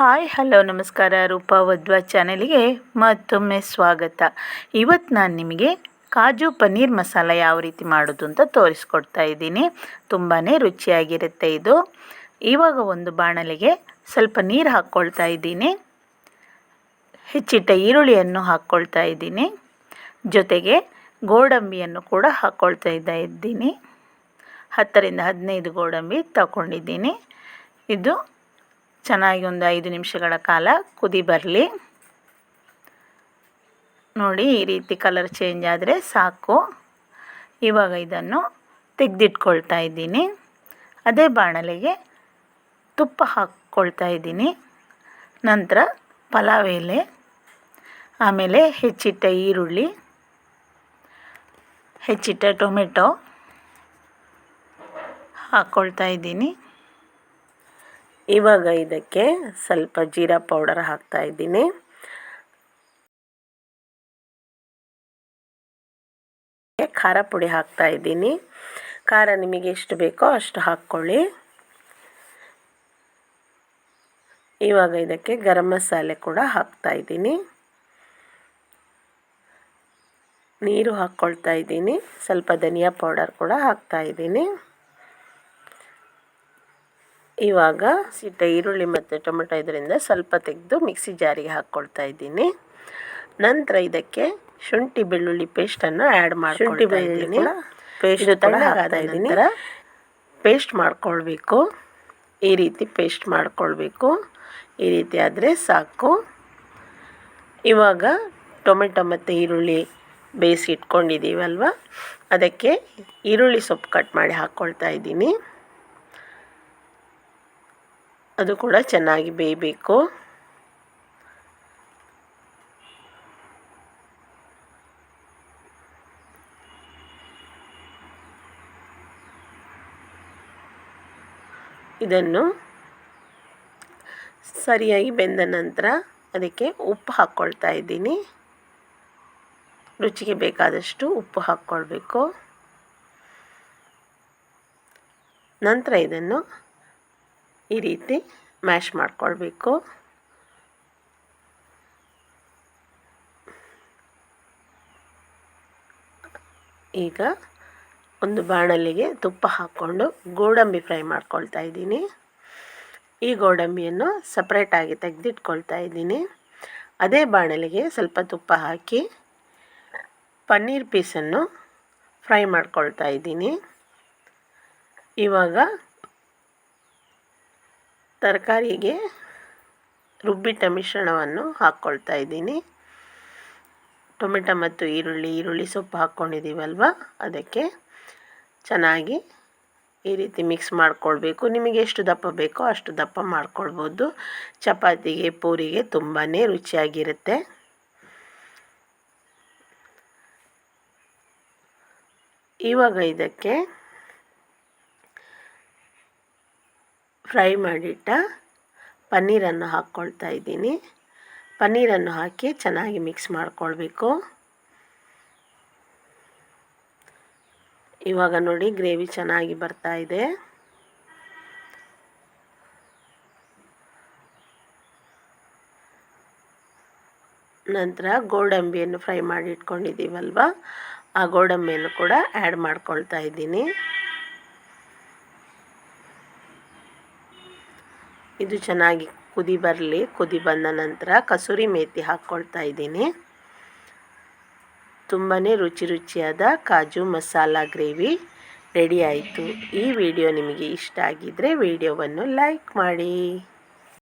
Hi, hello, ನಮಸ್ಕಾರ. ರೂಪಾ ವದ್ವಾ ಚಾನೆಲ್ಗೆ ಮತ್ತೊಮ್ಮೆ ಸ್ವಾಗತ. ಇವತ್ತು ನಾನು ನಿಮಗೆ ಕಾಜು ಪನ್ನೀರ್ ಮಸಾಲ ಯಾವ ರೀತಿ ಮಾಡೋದು ಅಂತ ತೋರಿಸ್ಕೊಡ್ತಾ ಇದ್ದೀನಿ. ತುಂಬಾ ರುಚಿಯಾಗಿರುತ್ತೆ ಇದು. ಇವಾಗ ಒಂದು ಬಾಣಲೆಗೆ ಸ್ವಲ್ಪ ನೀರು ಹಾಕ್ಕೊಳ್ತಾ ಇದ್ದೀನಿ. ಹೆಚ್ಚಿಟ್ಟ ಈರುಳ್ಳಿಯನ್ನು ಹಾಕ್ಕೊಳ್ತಾ ಇದ್ದೀನಿ. ಜೊತೆಗೆ ಗೋಡಂಬಿಯನ್ನು ಕೂಡ ಹಾಕ್ಕೊಳ್ತಾ ಇದ್ದ ಇದ್ದೀನಿ. ಹತ್ತರಿಂದ ಹದಿನೈದು ಗೋಡಂಬಿ ತಗೊಂಡಿದ್ದೀನಿ. ಇದು ಚೆನ್ನಾಗಿ ಒಂದು ಐದು ನಿಮಿಷಗಳ ಕಾಲ ಕುದಿ ಬರಲಿ. ನೋಡಿ, ಈ ರೀತಿ ಕಲರ್ ಚೇಂಜ್ ಆದರೆ ಸಾಕು. ಇವಾಗ ಇದನ್ನು ತೆಗೆದಿಟ್ಕೊಳ್ತಾ ಇದ್ದೀನಿ. ಅದೇ ಬಾಣಲೆಗೆ ತುಪ್ಪ ಹಾಕ್ಕೊಳ್ತಾ ಇದ್ದೀನಿ. ನಂತರ ಪಲಾವ್ ಎಲೆ, ಆಮೇಲೆ ಹೆಚ್ಚಿಟ್ಟ ಈರುಳ್ಳಿ, ಹೆಚ್ಚಿಟ್ಟ ಟೊಮೆಟೊ ಹಾಕ್ಕೊಳ್ತಾ ಇದ್ದೀನಿ. ಇವಾಗ ಇದಕ್ಕೆ ಸ್ವಲ್ಪ ಜೀರಾ ಪೌಡರ್ ಹಾಕ್ತಾ ಇದ್ದೀನಿ. ಖಾರ ಪುಡಿ ಹಾಕ್ತಾ ಇದ್ದೀನಿ. ಖಾರ ನಿಮಗೆ ಎಷ್ಟು ಬೇಕೋ ಅಷ್ಟು ಹಾಕ್ಕೊಳ್ಳಿ. ಇವಾಗ ಇದಕ್ಕೆ ಗರಂ ಮಸಾಲೆ ಕೂಡ ಹಾಕ್ತಾ ಇದ್ದೀನಿ. ನೀರು ಹಾಕ್ಕೊಳ್ತಾ ಇದ್ದೀನಿ. ಸ್ವಲ್ಪ ಧನಿಯಾ ಪೌಡರ್ ಕೂಡ ಹಾಕ್ತಾ ಇದ್ದೀನಿ. ಇವಾಗ ಸಿಟ್ಟ ಈರುಳ್ಳಿ ಮತ್ತು ಟೊಮೆಟೊ ಇದರಿಂದ ಸ್ವಲ್ಪ ತೆಗೆದು ಮಿಕ್ಸಿ ಜಾರಿಗೆ ಹಾಕ್ಕೊಳ್ತಾ ಇದ್ದೀನಿ. ನಂತರ ಇದಕ್ಕೆ ಶುಂಠಿ ಬೆಳ್ಳುಳ್ಳಿ ಪೇಸ್ಟನ್ನು ಆ್ಯಡ್ ಮಾಡಿ ಶುಂಠಿ ಬೆಳ್ಳುಳ್ಳಿ ಪೇಸ್ಟ್ ತಣ್ಣಗಾದ ಇದ್ದೀನಿ. ಪೇಸ್ಟ್ ಮಾಡ್ಕೊಳ್ಬೇಕು. ಈ ರೀತಿ ಪೇಸ್ಟ್ ಮಾಡ್ಕೊಳ್ಬೇಕು. ಈ ರೀತಿ ಆದರೆ ಸಾಕು. ಇವಾಗ ಟೊಮೆಟೊ ಮತ್ತು ಈರುಳ್ಳಿ ಬೇಯಿಸಿ ಇಟ್ಕೊಂಡಿದ್ದೀವಲ್ವ? ಅದಕ್ಕೆ ಈರುಳ್ಳಿ ಸೊಪ್ಪು ಕಟ್ ಮಾಡಿ ಹಾಕ್ಕೊಳ್ತಾ ಇದ್ದೀನಿ. ಅದು ಕೂಡ ಚೆನ್ನಾಗಿ ಬೇಯಬೇಕು. ಇದನ್ನು ಸರಿಯಾಗಿ ಬೆಂದ ನಂತರ ಅದಕ್ಕೆ ಉಪ್ಪು ಹಾಕ್ಕೊಳ್ತಾ ಇದ್ದೀನಿ. ರುಚಿಗೆ ಬೇಕಾದಷ್ಟು ಉಪ್ಪು ಹಾಕ್ಕೊಳ್ಬೇಕು. ನಂತರ ಇದನ್ನು ಈ ರೀತಿ ಮ್ಯಾಶ್ ಮಾಡಿಕೊಳ್ಬೇಕು. ಈಗ ಒಂದು ಬಾಣಲಿಗೆ ತುಪ್ಪ ಹಾಕ್ಕೊಂಡು ಗೋಡಂಬಿ ಫ್ರೈ ಮಾಡ್ಕೊಳ್ತಾ ಇದ್ದೀನಿ. ಈ ಗೋಡಂಬಿಯನ್ನು ಸಪ್ರೇಟಾಗಿ ತೆಗೆದಿಟ್ಕೊಳ್ತಾ ಇದ್ದೀನಿ. ಅದೇ ಬಾಣಲಿಗೆ ಸ್ವಲ್ಪ ತುಪ್ಪ ಹಾಕಿ ಪನ್ನೀರ್ ಪೀಸನ್ನು ಫ್ರೈ ಮಾಡ್ಕೊಳ್ತಾ ಇದ್ದೀನಿ. ಇವಾಗ ತರಕಾರಿಗೆ ರುಬ್ಬಿಟ್ಟ ಮಿಶ್ರಣವನ್ನು ಹಾಕ್ಕೊಳ್ತಾ ಇದ್ದೀನಿ. ಟೊಮೆಟೊ ಮತ್ತು ಈರುಳ್ಳಿ ಈರುಳ್ಳಿ ಸೊಪ್ಪು ಹಾಕ್ಕೊಂಡಿದ್ದೀವಲ್ವ? ಅದಕ್ಕೆ ಚೆನ್ನಾಗಿ ಈ ರೀತಿ ಮಿಕ್ಸ್ ಮಾಡ್ಕೊಳ್ಬೇಕು. ನಿಮಗೆ ಎಷ್ಟು ದಪ್ಪ ಬೇಕೋ ಅಷ್ಟು ದಪ್ಪ ಮಾಡ್ಕೊಳ್ಬೋದು. ಚಪಾತಿಗೆ, ಪೂರಿಗೆ ತುಂಬಾ ರುಚಿಯಾಗಿರುತ್ತೆ. ಇವಾಗ ಇದಕ್ಕೆ ಫ್ರೈ ಮಾಡಿಟ್ಟ ಪನ್ನೀರನ್ನು ಹಾಕ್ಕೊಳ್ತಾ ಇದ್ದೀನಿ. ಪನ್ನೀರನ್ನು ಹಾಕಿ ಚೆನ್ನಾಗಿ ಮಿಕ್ಸ್ ಮಾಡಿಕೊಳ್ಬೇಕು. ಇವಾಗ ನೋಡಿ ಗ್ರೇವಿ ಚೆನ್ನಾಗಿ ಬರ್ತಾ ಇದೆ. ನಂತರ ಗೋಡಂಬಿಯನ್ನು ಫ್ರೈ ಮಾಡಿ ಇಟ್ಕೊಂಡಿದ್ದೀವಲ್ವ ಆ ಗೋಡಂಬಿಯನ್ನು ಕೂಡ ಆ್ಯಡ್ ಮಾಡ್ಕೊಳ್ತಾ ಇದ್ದೀನಿ. ಇದು ಚೆನ್ನಾಗಿ ಕುದಿ ಬರಲಿ, ಕುದಿ ಬಂದ ನಂತರ ಕಸೂರಿ ಮೇಥಿ ಹಾಕ್ಕೊಳ್ತಾ ಇದ್ದೀನಿ. ತುಂಬಾ ರುಚಿ ರುಚಿಯಾದ ಕಾಜು ಮಸಾಲ ಗ್ರೇವಿ ರೆಡಿ ಆಯಿತು. ಈ ವಿಡಿಯೋ ನಿಮಗೆ ಇಷ್ಟ ಆಗಿದ್ದರೆ ವಿಡಿಯೋವನ್ನು ಲೈಕ್ ಮಾಡಿ.